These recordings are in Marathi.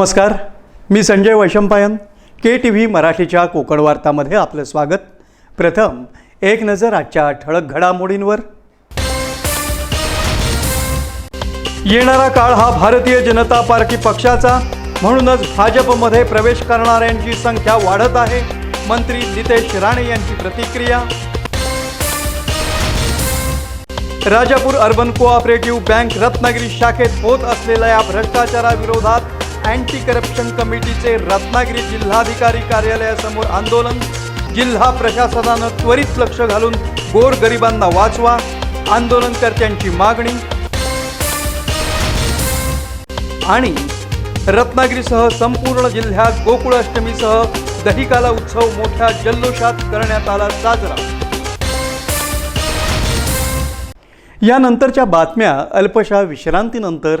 नमस्कार. मी Sanjay Vaishampayan K T V मराठीच्या कोकण वार्तामध्ये आपलं स्वागत. प्रथम एक नजर आजच्या ठळक घडामोडींवर. येणारा काळ हा भारतीय जनता पार्टी पक्षाचा. म्हणूनच भाजपमध्ये प्रवेश करणाऱ्यांची संख्या वाढत आहे. मंत्री नितेश राणे यांची प्रतिक्रिया. Rajapur urban cooperative bank Ratnagiri शाखेत होत असलेल्या भ्रष्टाचाराविरोधात अँटी करप्शन कमिटीचे रत्नागिरी जिल्हाधिकारी कार्यालयासमोर आंदोलन. जिल्हा प्रशासनानं त्वरित लक्ष घालून गोरगरिबांना वाचवा आंदोलनकर्त्यांची मागणी. आणि रत्नागिरीसह संपूर्ण जिल्ह्यात गोकुळाष्टमीसह दहिकाला उत्सव मोठ्या जल्लोषात करण्यात आला साजरा. यानंतरच्या बातम्या अल्पशा विश्रांतीनंतर.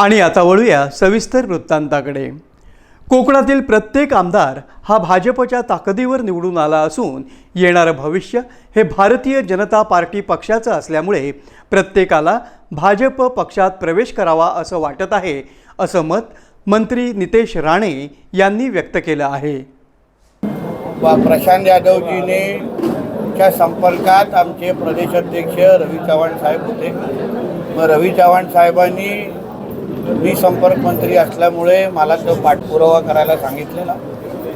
आणि आता वळूया सविस्तर वृत्तांताकडे. कोकणातील प्रत्येक आमदार हा भाजपच्या ताकदीवर निवडून आला असून येणारं भविष्य हे भारतीय जनता पार्टी पक्षाचं असल्यामुळे प्रत्येकाला भाजप पक्षात प्रवेश करावा असं वाटत आहे असं मत मंत्री नितेश राणे यांनी व्यक्त केलं आहे. प्रशांत यादवजीने च्या संपर्कात आमचे प्रदेशाध्यक्ष रवी चव्हाण साहेब होते. मग रवी चव्हाण साहेबांनी मी संपर्क मंत्री असल्यामुळे मला तो पाठपुरावा करायला सांगितलेला.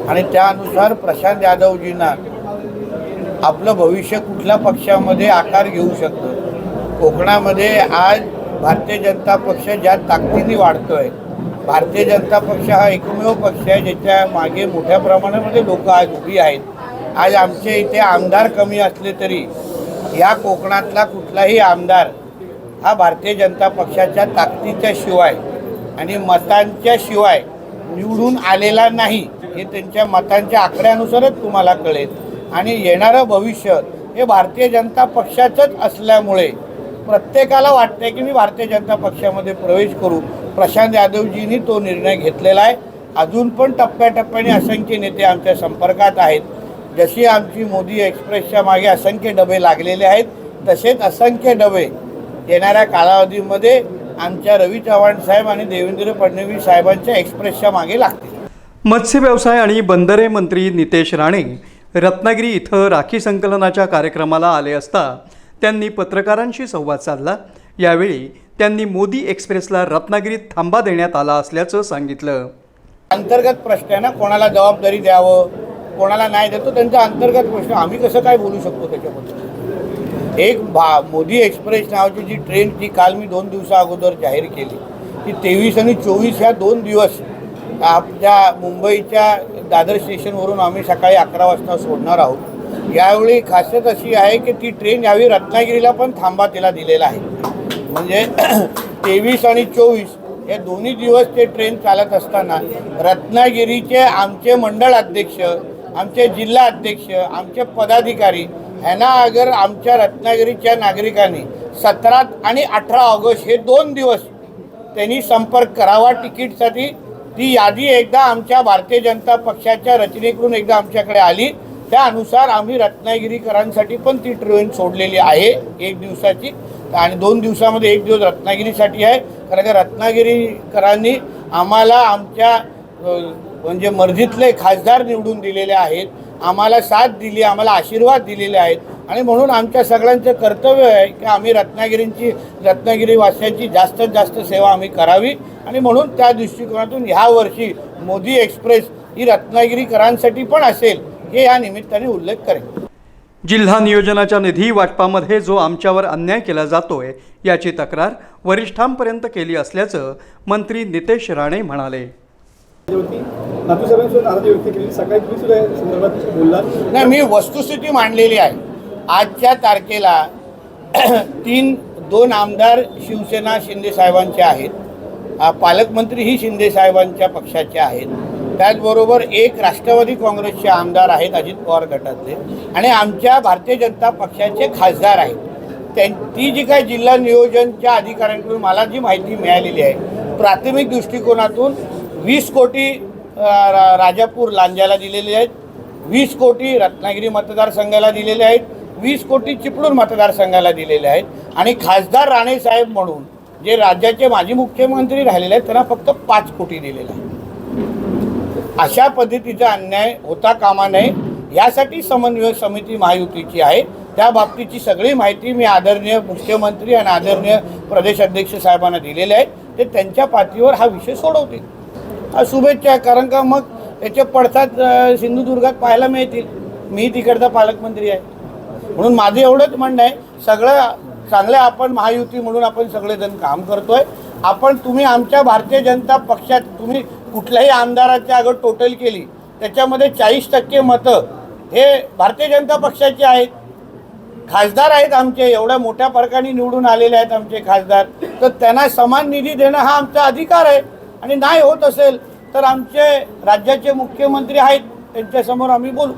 आणि त्यानुसार प्रशांत यादवजींना आपलं भविष्य कुठल्या पक्षामध्ये आकार घेऊ शकतं? कोकणामध्ये आज भारतीय जनता पक्ष ज्या ताकदीने वाढतोय भारतीय जनता पक्ष हा एकमेव पक्ष आहे ज्याच्या मागे मोठ्या प्रमाणामध्ये लोक आज उभी आहेत. आज आमचे इथे आमदार कमी असले तरी या कोकणातला कुठलाही आमदार हा भारतीय जनता पक्षाच्या ताकदीच्या शिवाय आणि मतांच्या शिवाय निवडून आलेला नाही हे त्यांच्या मतांच्या आकड्यानुसारच तुम्हाला कळेल. आणि येणारं भविष्य हे भारतीय जनता पक्षाचंच असल्यामुळे प्रत्येकाला वाटतंय की मी भारतीय जनता पक्षामध्ये प्रवेश करू. प्रशांत यादवजींनी तो निर्णय घेतलेला आहे. अजून पण टप्प्याटप्प्याने असंख्य नेते आमच्या संपर्कात आहेत. जशी आमची मोदी एक्सप्रेसच्या मागे असंख्य डबे लागलेले आहेत तसेच असंख्य डबे येणाऱ्या कालावधीमध्ये आमच्या रवी चव्हाण साहेब आणि देवेंद्र फडणवीस साहेबांच्या एक्सप्रेसच्या मागे लागतील. मत्स्य व्यवसाय आणि बंदरे मंत्री नितेश राणे रत्नागिरी इथं राखी संकलनाच्या कार्यक्रमाला आले असता त्यांनी पत्रकारांशी संवाद साधला. यावेळी त्यांनी मोदी एक्सप्रेसला रत्नागिरीत थांबा देण्यात आला असल्याचं सांगितलं. अंतर्गत प्रश्न आहे ना कोणाला जबाबदारी द्यावं कोणाला नाही देतो त्यांचा अंतर्गत प्रश्न आम्ही कसं काय बोलू शकतो त्याच्याबद्दल? एक भा मोदी एक्सप्रेस नावाची जी ट्रेन जी काल मी दोन दिवसा अगोदर जाहीर केली. ती तेवीस आणि चोवीस ह्या दोन दिवस आपल्या मुंबईच्या दादर स्टेशनवरून आम्ही सकाळी अकरा वाजता सोडणार आहोत. यावेळी खासियत अशी आहे की ती ट्रेन यावेळी रत्नागिरीला पण थांबा तिला दिलेला आहे. म्हणजे तेवीस आणि चोवीस हे दोन्ही दिवस ते ट्रेन चालत असताना रत्नागिरीचे आमचे मंडळ अध्यक्ष आमचे जिल्हा अध्यक्ष आमचे पदाधिकारी ह्यांना अगर आमच्या रत्नागिरीच्या नागरिकांनी सतरा आणि अठरा ऑगस्ट हे दोन दिवस त्यांनी संपर्क करावा तिकीटसाठी ती यादी एकदा आमच्या भारतीय जनता पक्षाच्या रचनेकडून एकदा आमच्याकडे आली. त्यानुसार आम्ही रत्नागिरीकरांसाठी पण ती ट्रेन सोडलेली आहे एक दिवसाची. आणि दोन दिवसामध्ये एक दिवस रत्नागिरीसाठी आहे. कारण का रत्नागिरीकरांनी आम्हाला आमच्या म्हणजे मर्जीतले खासदार निवडून दिलेले आहेत. आम्हाला साथ दिली आम्हाला आशीर्वाद दिलेले आहेत. आणि म्हणून आमच्या सगळ्यांचं कर्तव्य आहे की आम्ही रत्नागिरींची रत्नागिरी वासियांची जास्तीत जास्त सेवा आम्ही करावी. आणि म्हणून त्या दृष्टिकोनातून ह्या वर्षी मोदी एक्सप्रेस ही रत्नागिरीकरांसाठी पण असेल हे या निमित्ताने उल्लेख करेन. जिल्हा नियोजनाच्या निधी वाटपामध्ये जो आमच्यावर अन्याय केला जातोय याची तक्रार वरिष्ठांपर्यंत केली असल्याचं मंत्री नितेश राणे म्हणाले. नाही मी वस्तुस्थिती मांडलेली आहे. आजच्या तारखेला तीन दोन आमदार शिवसेना शिंदे साहेबांचे आहेत. पालकमंत्री ही शिंदे साहेबांच्या पक्षाचे आहेत. त्याचबरोबर एक राष्ट्रवादी काँग्रेसचे आमदार आहेत अजित पवार गटातले. आणि आमच्या भारतीय जनता पक्षाचे खासदार आहेत. त्यां ती जी काही जिल्हा नियोजनच्या अधिकाऱ्यांकडून मला जी माहिती मिळालेली आहे प्राथमिक दृष्टिकोनातून वीस कोटी रा- राजापूर लांजाला दिलेले आहेत. वीस कोटी रत्नागिरी मतदारसंघाला दिलेले आहेत. वीस कोटी चिपळूण मतदारसंघाला दिलेले आहेत. आणि खासदार राणेसाहेब म्हणून जे राज्याचे माजी मुख्यमंत्री राहिलेले आहेत त्यांना फक्त पाच कोटी दिलेलं आहे अशा पद्धतीचा अन्याय होता कामा नये. यासाठी समन्वय समिती महायुतीची आहे. त्या बाबतीची सगळी माहिती मी आदरणीय मुख्यमंत्री आणि आदरणीय प्रदेश अध्यक्ष साहेबांना दिलेले आहे. ते त्यांच्या पातळीवर हा विषय सोडवतील. शुभेच्छा आहे कारण का मग याचे पडसाद सिंधुदुर्गात पाहायला मिळतील. मी तिकडचा पालकमंत्री आहे. म्हणून माझं एवढंच म्हणणं आहे सगळं चांगलं आपण महायुती म्हणून आपण सगळेजण काम करतोय. आपण तुम्ही आमच्या भारतीय जनता पक्षात तुम्ही कुठल्याही आमदाराच्या अगं टोटल केली त्याच्यामध्ये चाळीस टक्के मतं हे भारतीय जनता पक्षाचे आहेत. खासदार आहेत आमचे एवढ्या मोठ्या फरकाने निवडून आलेले आहेत आमचे खासदार. तर त्यांना समान निधी देणं हा आमचा अधिकार आहे. आणि नाही होत असेल तर आमचे राज्याचे मुख्यमंत्री आहेत त्यांच्यासमोर आम्ही बोलू.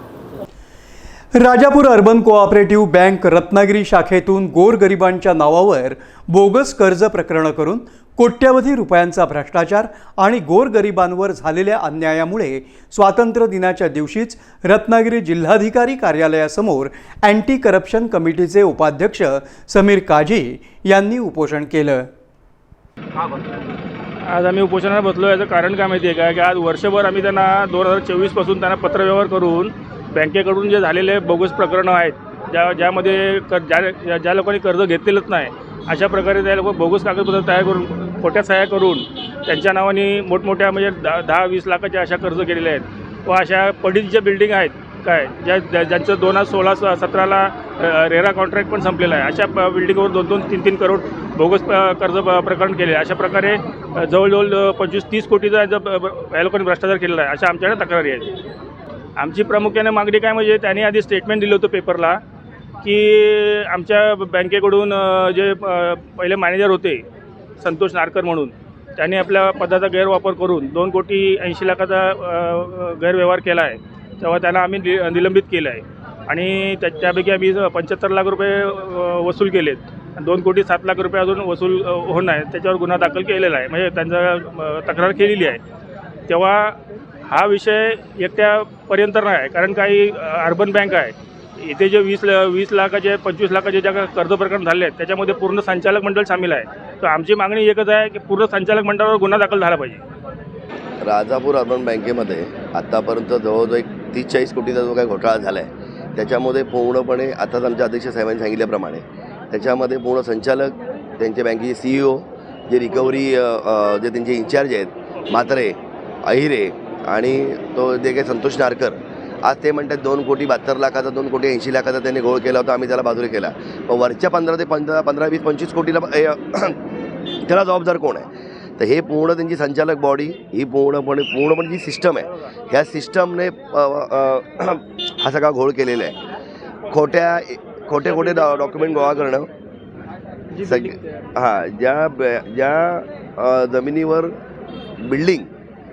Rajapur urban cooperative bank Ratnagiri शाखेतून गोरगरिबांच्या नावावर बोगस कर्ज प्रकरण करून कोट्यवधी रुपयांचा भ्रष्टाचार आणि गोरगरिबांवर झालेल्या अन्यायामुळे स्वातंत्र्य दिनाच्या दिवशीच रत्नागिरी जिल्हाधिकारी कार्यालयासमोर अँटी करप्शन कमिटीचे उपाध्यक्ष समीर काझी यांनी उपोषण केलं. आज आम्ही उपोषणाला बसलो याचं कारण काय माहिती आहे का? की आज वर्षभर आम्ही त्यांना दोन हजार चोवीसपासून त्यांना पत्रव्यवहार करून बँकेकडून जे झालेले बोगस प्रकरणं आहेत ज्या ज्यामध्ये कर ज्या ज्या- लोकांनी कर्ज घेतलेलंच नाही अशा प्रकारे त्या लोक बोगस कागदपत्र तयार करून खोट्या सह्या करून त्यांच्या नावाने मोठमोठ्या म्हणजे दहा दहा वीस लाखाच्या अशा कर्ज केलेले आहेत. व अशा पडीत ज्या बिल्डिंग आहेत. काय? ज्या ज्या- ज्यांचं दोन हजार सोळा सतराला रेरा कॉन्ट्रॅक्ट पण संपलेला आहे. अशा बिल्डिंगवर दोन दोन तीन तीन करोड बोगस कर्ज प्रकरण केले अशा प्रकारे जवळजवळ पंचवीस तीस कोटीचा या लोकांनी भ्रष्टाचार केलेला आहे. अशा आमच्याकडे तक्रारी आहेत. आमची प्रामुख्याने मागणी काय म्हणजे त्यांनी आधी स्टेटमेंट दिलं होतं पेपरला की आमच्या बँकेकडून जे पहिले मॅनेजर होते संतोष नारकर म्हणून त्यांनी आपल्या पदाचा गैरवापर करून दोन कोटी ऐंशी लाखाचा गैरव्यवहार केला आहे. तेव्हा त्यांना आम्ही नि निलंबित केलं आहे. आणि त्या त्यापैकी आम्ही पंच्याहत्तर लाख रुपये वसूल केलेत. आणि दोन कोटी सात लाख रुपये अजून वसूल होणं आहे त्याच्यावर गुन्हा दाखल केलेला आहे. म्हणजे त्यांचा तक्रार केलेली आहे. तेव्हा हा विषय एकट्यापर्यंत नाही आहे. कारण काही अर्बन बँक आहे. इथे जे वीस ल- वीस लाखाचे पंचवीस लाखाचे ज्या कर्ज प्रकरण झाले आहेत त्याच्यामध्ये पूर्ण संचालक मंडळ सामील आहे. तर आमची मागणी एकच आहे की पूर्ण संचालक मंडळावर गुन्हा दाखल झाला पाहिजे. राजापूर अर्बन बँकेमध्ये आत्तापर्यंत जवळजवळ एक तीस चाळीस कोटीचा जो काही घोटाळा झाला आहे त्याच्यामध्ये पूर्णपणे आताच आमच्या अध्यक्ष साहेबांनी सांगितल्याप्रमाणे त्याच्यामध्ये पूर्ण संचालक त्यांच्या बँकेचे सी ई ओ जे रिकव्हरी जे त्यांचे इन्चार्ज आहेत म्हात्रे अहिरे आणि तो जे काही संतोष नारकर आज ते म्हणतात दोन कोटी बहात्तर लाखाचा दोन कोटी ऐंशी लाखाचा त्यांनी घोळ केला होता आम्ही त्याला बाजूला केला. पण वरच्या पंधरा ते पंधरा पंधरा वीस पंचवीस कोटीला त्याला जबाबदार कोण आहे? तर हे पूर्ण त्यांची संचालक बॉडी ही पूर्णपणे पूर्णपणे जी सिस्टम आहे ह्या सिस्टमने हा सगळा घोळ केलेला आहे. खोट्या खोटे खोटे डॉ डॉक्युमेंट गोळा करणं सग हां ज्या ज्या जमिनीवर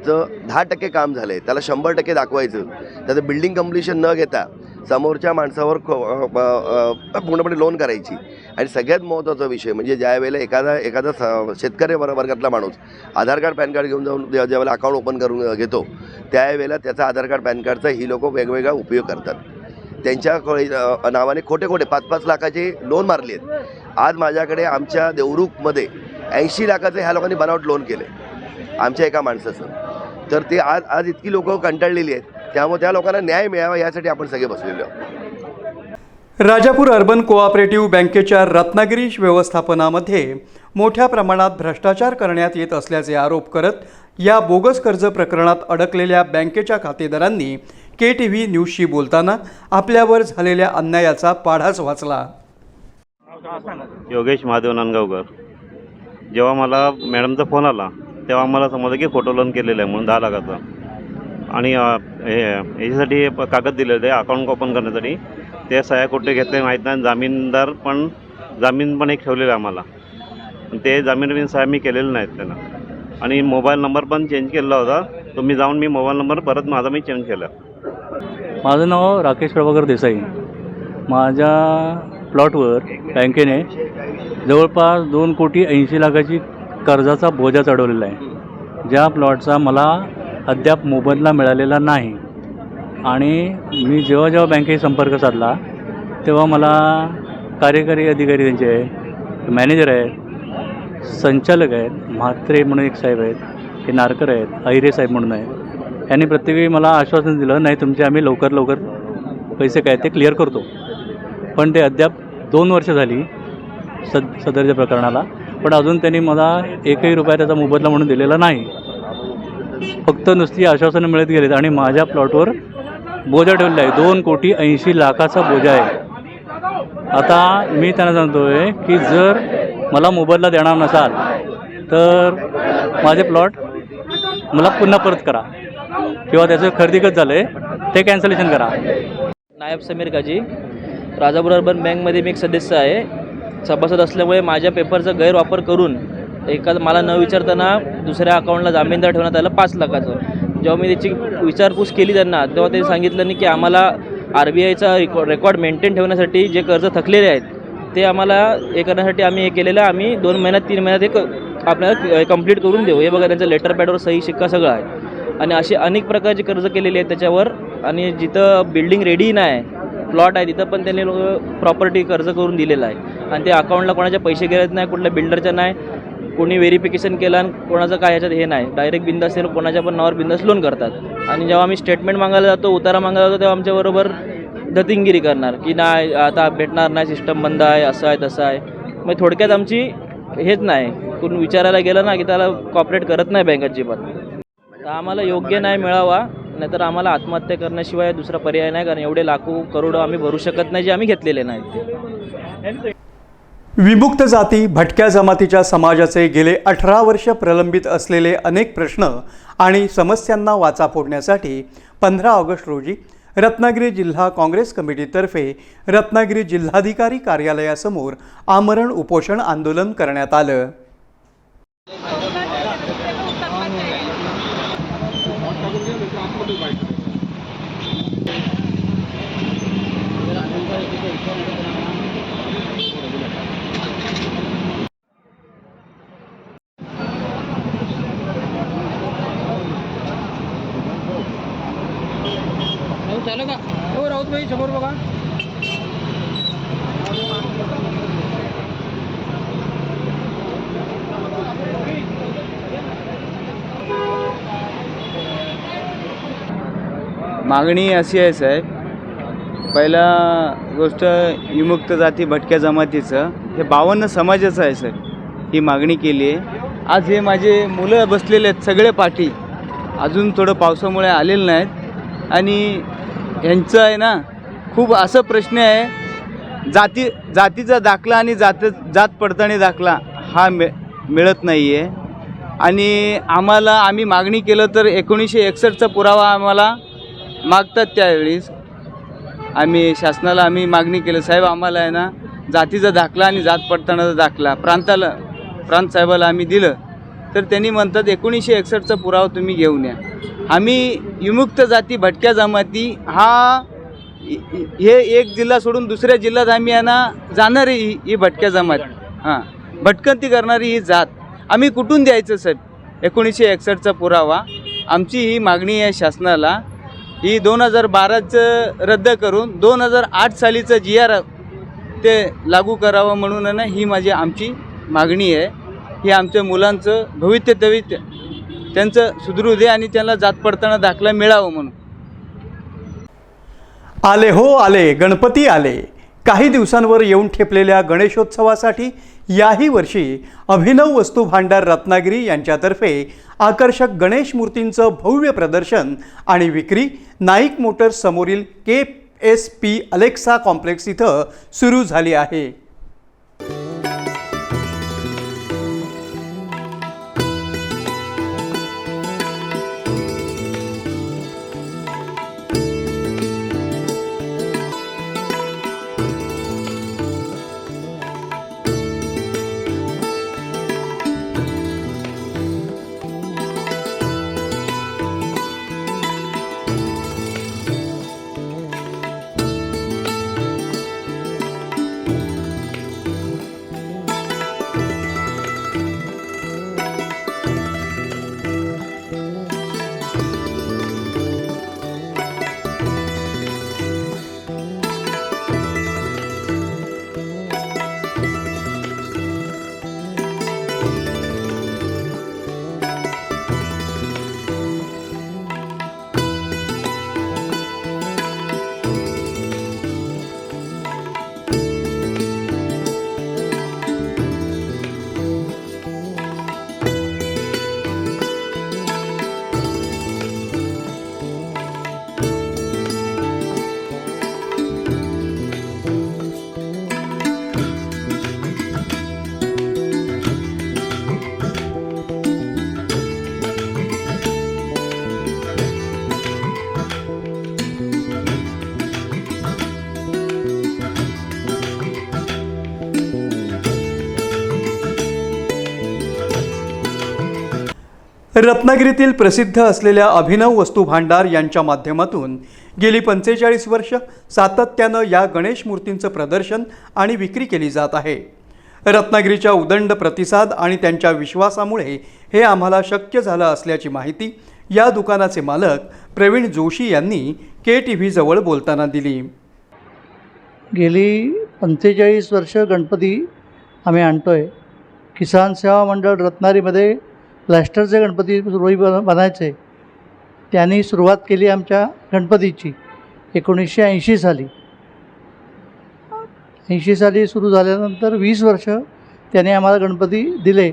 बिल्डिंगचं दहा टक्के काम झालं आहे त्याला शंभर टक्के दाखवायचं. त्याचं बिल्डिंग कम्प्लिशन न घेता समोरच्या माणसावर खो पूर्णपणे लोन करायची. आणि सगळ्यात महत्त्वाचा विषय म्हणजे ज्या वेळेला एखादा एखादा स- शेतकरी वर्गातला माणूस आधार कार्ड पॅन कार्ड घेऊन जाऊन ज्या ज्यावेळेला अकाउंट ओपन करून घेतो त्यावेळेला त्याचा आधार कार्ड पॅन कार्डचा ही लोक वेगवेगळा उपयोग करतात. त्यांच्या नावाने खोटे खोटे पाच पाच लाखाचे लोन मारले आहेत आज माझ्याकडे आमच्या देवरुखमध्ये ऐंशी लाखाचे ह्या लोकांनी बनावट लोन केले आमच्या एका माणसाचं. तर ते आज आज इतकी लोकं कंटाळलेली आहेत. त्यामुळे त्या लोकांना न्याय मिळावा यासाठी आपण सगळे बसलेलो आहोत. राजापूर अर्बन कोऑपरेटिव्ह बँकेच्या रत्नागिरी व्यवस्थापनामध्ये मोठ्या प्रमाणात भ्रष्टाचार करण्यात येत असल्याचे आरोप करत या बोगस कर्ज प्रकरणात अडकलेल्या बँकेच्या खातेदारांनी के टी व्ही न्यूजशी बोलताना आपल्यावर झालेल्या अन्यायाचा पाढाच वाचला. योगेश महादेव नांदगावकर. जेव्हा मला मॅडमचा फोन आला तेव्हा आम्हाला समजलं की फोटो लोन केलेलं आहे म्हणून दहा लाखाचं. आणि हे याच्यासाठी कागद दिलेलं आहे अकाउंट ओपन करण्यासाठी. ते सह्या कुठे घेतले माहीत नाही जामीनदार पण जामीन पण एक ठेवलेलं आहे आम्हाला. पण ते जामीन बिन सह्या मी केलेलं नाहीत त्यांना. आणि मोबाईल नंबर पण चेंज केलेला होता. तो मी जाऊन मी मोबाईल नंबर परत माझा मी चेंज केला. माझं नाव राकेश प्रभाकर देसाई. माझ्या प्लॉटवर बँकेने जवळपास दोन कोटी ऐंशी लाखाची कर्जाचा बोजा चढवलेला आहे. ज्या प्लॉटचा मला अद्याप मोबदला मिळालेला नाही आणि मी जेव्हा जेव्हा बँकेशी संपर्क साधला तेव्हा मला कार्यकारी अधिकारी त्यांचे मॅनेजर आहेत संचालक आहेत म्हात्रे म्हणून एक साहेब आहेत हे नारकर आहेत अहिरे साहेब म्हणून आहेत. यांनी प्रत्येकी मला आश्वासन दिलं नाही तुमचे आम्ही लवकर लवकर पैसे काय ते क्लिअर करतो. पण ते अद्याप दोन वर्ष झाली सद सदरच्या प्रकरणाला. पण अजून त्यांनी मला एकही रुपया त्याचा मोबदला म्हणून दिलेला नाही. फक्त नुसती आश्वासनं मिळत गेलीत आणि माझ्या प्लॉटवर बोजा ठेवलेला आहे दोन कोटी ऐंशी लाखाचा बोजा आहे. आता मी त्यांना सांगतोय की जर मला मोबदला देणार नसाल तर माझे प्लॉट मला पुन्हा परत करा. किंवा त्याचं खरेदीकच झालं आहे ते कॅन्सलेशन करा. नायब समीर काजी राजापूर अर्बन बँकमध्ये मी एक सदस्य आहे. सभासद असल्यामुळे माझ्या पेपरचा गैरवापर करून एका मला न विचारताना दुसऱ्या अकाउंटला जामीनदार ठेवण्यात आलं पाच लाखाचं. जेव्हा मी त्याची विचारपूस केली त्यांना तेव्हा त्यांनी सांगितलं नाही की आम्हाला आर बी आयचा रेकॉ रेकॉर्ड मेंटेन ठेवण्यासाठी जे कर्ज थकलेले आहेत ते आम्हाला हे करण्यासाठी आम्ही हे केलेलं आम्ही दोन महिन्यात तीन महिन्यात हे क आपल्याला कंप्लीट करून देऊ. हे बघा त्यांचं लेटर पॅडवर सही शिक्का सगळं आहे. आणि अशी अनेक प्रकारची कर्ज केलेली आहेत त्याच्यावर. आणि जिथं बिल्डिंग रेडी नाही प्लॉट आहे तिथं पण त्यांनी लोक प्रॉपर्टी कर्ज करून दिलेलं आहे. आणि ते अकाउंटला कोणाचे पैसे गेलेत नाही कुठल्या बिल्डरच्या नाही कोणी व्हेरिफिकेशन केलं आणि कोणाचं काय ह्याच्यात हे नाही. डायरेक्ट बिंदास ते कोणाच्या पण नावावर बिंदास लोन करतात. आणि जेव्हा आम्ही स्टेटमेंट मागायला जातो उतारा मागायला जातो तेव्हा आमच्याबरोबर दतिंगिरी करणार की नाही आता भेटणार नाही सिस्टम बंद आहे असं आहे तसं आहे. मग थोडक्यात आमची हेच नाही. कोण विचारायला गेलं ना की त्याला कॉपरेट करत नाही बँक अजिबात. तर आम्हाला योग्य नाही मिळावा. नाहीतर आम्हाला आत्महत्या करण्याशिवाय दुसरा पर्याय नाही कारण एवढे लाखो करोडो आम्ही भरू शकत नाही जे आम्ही घेतलेले नाहीत ते. विमुक्त जाती भटक्या जमातीच्या समाजाचे गेले अठरा वर्ष प्रलंबित असलेले अनेक प्रश्न आणि समस्यांना वाचा फोडण्यासाठी पंधरा ऑगस्ट रोजी रत्नागिरी जिल्हा काँग्रेस कमिटीतर्फे रत्नागिरी जिल्हाधिकारी कार्यालयासमोर आमरण उपोषण आंदोलन करण्यात आलं. मागणी अशी आहे साहेब. पहिला गोष्ट विमुक्त जाती भटक्या जमातीचं. हे बावन्न समाजाचं आहे साहेब. ही मागणी केली आहे. आज हे माझे मुलं बसलेले आहेत सगळे पाठी. अजून थोडं पावसामुळे आलेले नाहीत. आणि यांचं आहे ना खूप असं प्रश्न आहे जाती जातीचा दाखला आणि जात जात पडताळणी दाखला हा मिळ मिळत नाही आहे आणि आम्हाला आम्ही मागणी केलं तर एकोणीसशे एकसष्टचा पुरावा आम्हाला मागतात त्यावेळेस आम्ही शासनाला आम्ही मागणी केलं साहेब आम्हाला आहे ना जातीचा दाखला आणि जात पडताळणाचा दाखला प्रांताला प्रांत साहेबाला आम्ही दिलं. तर त्यांनी म्हणतात एकोणीसशे एकसष्टचा पुरावा तुम्ही घेऊन या. आम्ही विमुक्त जाती भटक्या जमाती हा हे एक जिल्हा सोडून दुसऱ्या जिल्ह्यात आम्ही आहे ना जाणारी ही ही भटक्या जमात. हां. भटकंती करणारी ही जात. आम्ही कुठून द्यायचं साहेब? एकोणीसशे एकसष्टचा पुरावा. आमची ही मागणी आहे शासनाला. ही दोन हजार बाराचं रद्द करून दोन हजार आठ सालीचं जी आर ते लागू करावं म्हणून आहे ना ही माझी आमची मागणी आहे. ही आमच्या मुलांचं भवितव्य त्यांचं सुधरू दे आणि त्यांना जात पडताना दाखला मिळावं म्हणून. आले हो आले. गणपती आले. काही दिवसांवर येऊन ठेपलेल्या गणेशोत्सवासाठी याही वर्षी अभिनव वस्तू भांडार रत्नागिरी यांच्यातर्फे आकर्षक गणेश मूर्तींचं भव्य प्रदर्शन आणि विक्री नाईक मोटर्स समोरील K S P Alexa complex इथं सुरू झाली आहे. रत्नागिरीतील प्रसिद्ध असलेल्या अभिनव वस्तू भांडार यांच्या माध्यमातून गेली पंचेचाळीस वर्ष सातत्यानं या गणेश मूर्तींचं प्रदर्शन आणि विक्री केली जात आहे. रत्नागिरीच्या उदंड प्रतिसाद आणि त्यांच्या विश्वासामुळे हे आम्हाला शक्य झालं असल्याची माहिती या दुकानाचे मालक प्रवीण जोशी यांनी के टी व्हीजवळ बोलताना दिली. गेली पंचेचाळीस वर्ष गणपती आम्ही आणतो आहे किसान सेवा मंडळ रत्नागिरीमध्ये प्लॅस्टरचे गणपती रोई बन बनायचे त्यांनी सुरुवात केली आमच्या गणपतीची. एकोणीसशे ऐंशी साली. ऐंशी साली सुरू झाल्यानंतर वीस वर्ष त्याने आम्हाला गणपती दिले.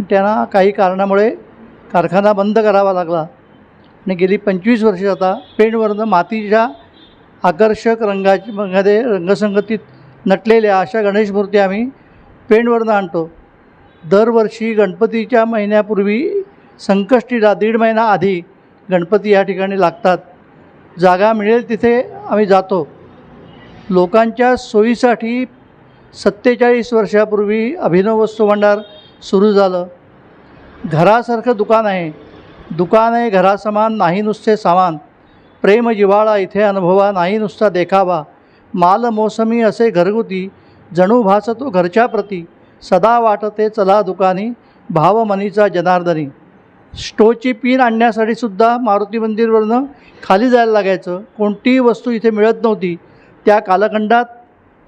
त्यांना काही कारणामुळे कारखाना बंद करावा लागला. आणि गेली पंचवीस वर्षे आता पेंटवरनं मातीच्या आकर्षक रंगाची मध्ये रंगसंगतीत नटलेल्या अशा गणेश मूर्ती आम्ही पेंटवरनं आणतो. दरवर्षी गणपतीच्या महिन्यापूर्वी संकष्टीला दीड महिना आधी गणपती या ठिकाणी लागतात. जागा मिळेल तिथे आम्ही जातो. लोकांच्या सोयीसाठी सत्तेचाळीस वर्षापूर्वी अभिनव वस्तू भांडार सुरू झालं. घरासारखं दुकान आहे. दुकान आहे घरासमान नाही नुसते सामान. प्रेम जिव्हाळा इथे अनुभवा नाही नुसता देखावा. माल मोसमी असे घरगुती जणू भासतो घरच्या प्रती. सदा वाटते चला दुकानी भावमनीचा जनार्दनी. स्टोची पिन आणण्यासाठी सुद्धा मारुती मंदिरवरनं खाली जायला लागायचं. कोणतीही वस्तू इथे मिळत नव्हती. त्या कालखंडात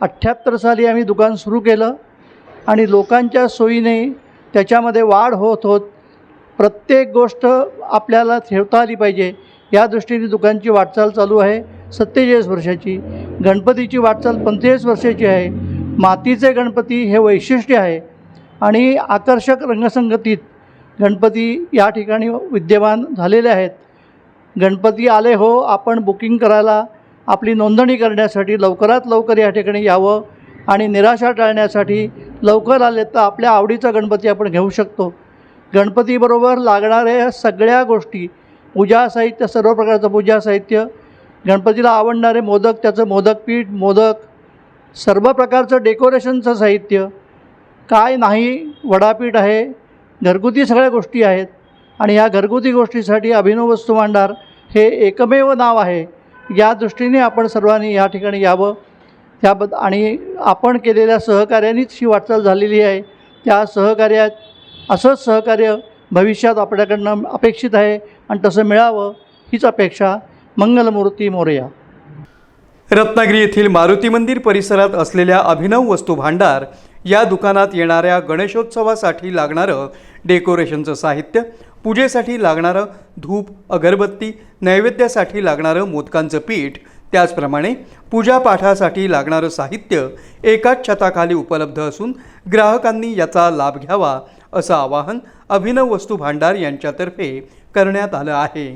अठ्ठ्याहत्तर साली आम्ही दुकान सुरू केलं आणि लोकांच्या सोयीने त्याच्यामध्ये वाढ होत होत प्रत्येक गोष्ट आपल्याला ठेवता आली पाहिजे. या दृष्टीने दुकानची वाटचाल चालू आहे. सत्तेचाळीस वर्षाची. गणपतीची वाटचाल पंचेचाळीस वर्षाची आहे. मातीचे गणपती हे वैशिष्ट्य आहे. आणि आकर्षक रंगसंगतीत गणपती या ठिकाणी विद्यमान झालेले आहेत. गणपती आले हो आपण बुकिंग करायला आपली नोंदणी करण्यासाठी लवकरात लवकर या ठिकाणी यावं आणि निराशा टाळण्यासाठी लवकर आले तर आपल्या आवडीचा गणपती आपण घेऊ शकतो. गणपतीबरोबर लागणाऱ्या सगळ्या गोष्टी पूजा साहित्य सर्व प्रकारचं पूजा साहित्य गणपतीला आवडणारे मोदक त्याचं मोदक पीठ मोदक सर्व प्रकारचं डेकोरेशनचं साहित्य काय नाही वडापीठ आहे घरगुती सगळ्या गोष्टी आहेत. आणि ह्या घरगुती गोष्टीसाठी अभिनव वस्तू भांडार हे एकमेव नाव आहे. या दृष्टीने आपण सर्वांनी या ठिकाणी यावं. त्याबद्द आणि आपण केलेल्या सहकार्यानेच ही वाटचाल झालेली आहे. त्या सहकार्यात असंच सहकार्य भविष्यात आपल्याकडनं अपेक्षित आहे आणि तसं मिळावं हीच अपेक्षा मंगलमूर्ती मोरया. रत्नागिरी येथील मारुती मंदिर परिसरात असलेल्या अभिनव वस्तू भांडार या दुकानात येणाऱ्या गणेशोत्सवासाठी लागणारं डेकोरेशनचं साहित्य पूजेसाठी लागणारं धूप अगरबत्ती नैवेद्यासाठी लागणारं मोदकांचं पीठ त्याचप्रमाणे पूजापाठासाठी लागणारं साहित्य एकाच छताखाली उपलब्ध असून ग्राहकांनी याचा लाभ घ्यावा असं आवाहन अभिनव वस्तू भांडार यांच्यातर्फे करण्यात आलं आहे.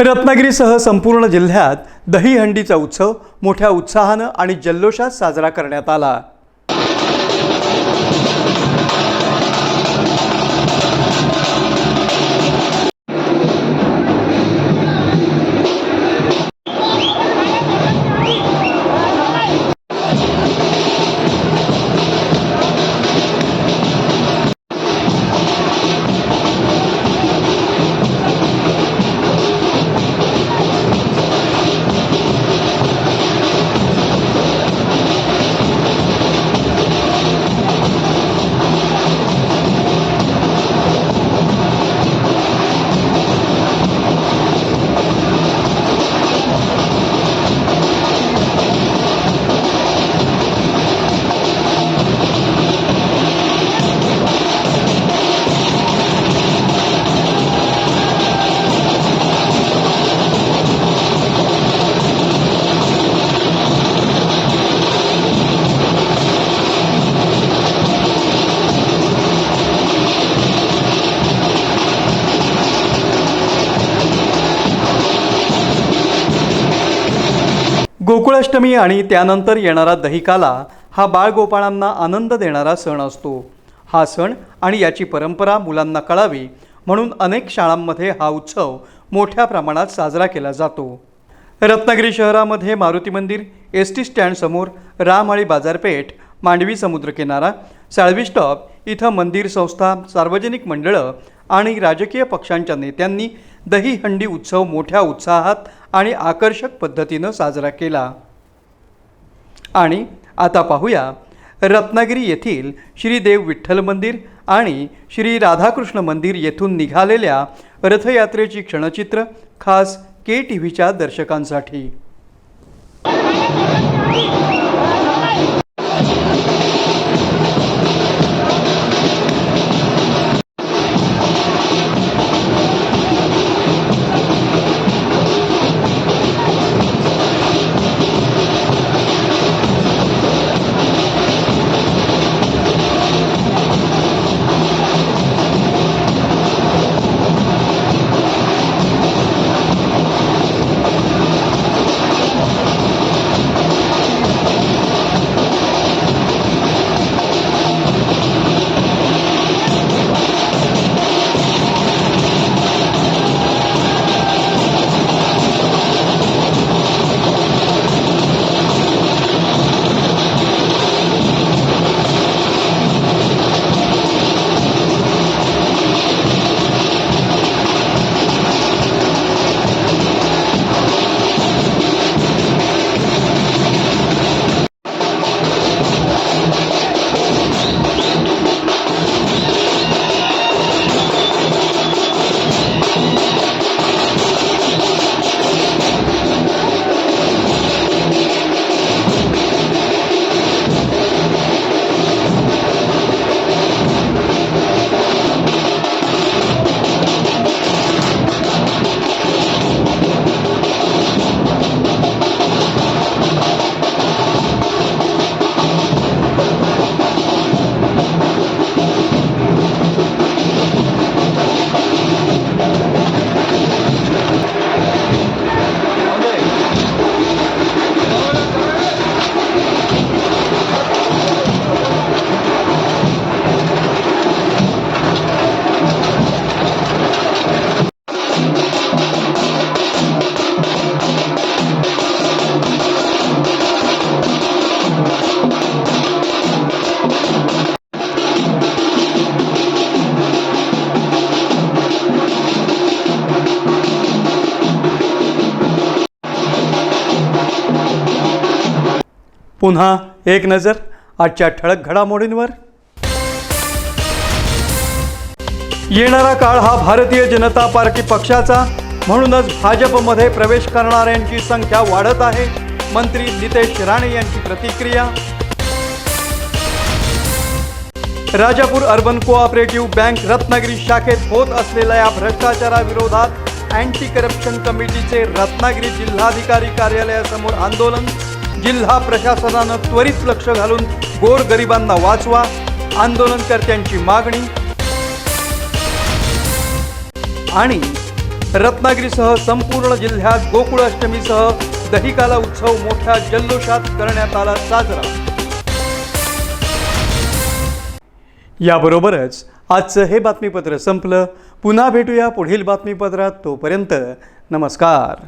रत्नागिरीसह संपूर्ण जिल्ह्यात दहीहंडीचा उत्सव मोठ्या उत्साहानं आणि जल्लोषात साजरा करण्यात आला. गोकुळाष्टमी आणि त्यानंतर येणारा दहिकाला हा बाळगोपाळांना आनंद देणारा सण असतो. हा सण आणि याची परंपरा मुलांना कळावी म्हणून अनेक शाळांमध्ये हा उत्सव मोठ्या प्रमाणात साजरा केला जातो. रत्नागिरी शहरामध्ये मारुती मंदिर एस टी स्टँडसमोर रामआळी बाजारपेठ मांडवी समुद्रकिनारा साळवी स्टॉप इथं मंदिर संस्था सार्वजनिक मंडळं आणि राजकीय पक्षांच्या नेत्यांनी दहीहंडी उत्सव मोठ्या उत्साहात आणि आकर्षक पद्धतीनं साजरा केला. आणि आता पाहूया रत्नागिरी येथील श्री देव विठ्ठल मंदिर आणि श्री राधाकृष्ण मंदिर येथून निघालेल्या रथयात्रेची क्षणचित्र खास के टी व्हीच्या दर्शकांसाठी. पुन्हा एक नजर आजच्या ठळक घडामोडींवर. येणारा काळ हा भारतीय जनता पार्टी पक्षाचा. म्हणूनच भाजपमध्ये प्रवेश करणाऱ्यांची संख्या वाढत आहे. मंत्री नितेश राणे यांची प्रतिक्रिया. Rajapur urban cooperative bank Ratnagiri शाखेत होत असलेल्या या भ्रष्टाचाराविरोधात अँटी करप्शन कमिटीचे रत्नागिरी जिल्हाधिकारी कार्यालयासमोर आंदोलन. जिल्हा प्रशासनानं त्वरित लक्ष घालून गोरगरिबांना वाचवा आंदोलनकर्त्यांची मागणी. आणि रत्नागिरीसह संपूर्ण जिल्ह्यात गोकुळाष्टमीसह दहिकाला उत्सव मोठ्या जल्लोषात करण्यात आला साजरा. याबरोबरच आजचं हे बातमीपत्र संपलं. पुन्हा भेटूया पुढील बातमीपत्रात. तोपर्यंत नमस्कार.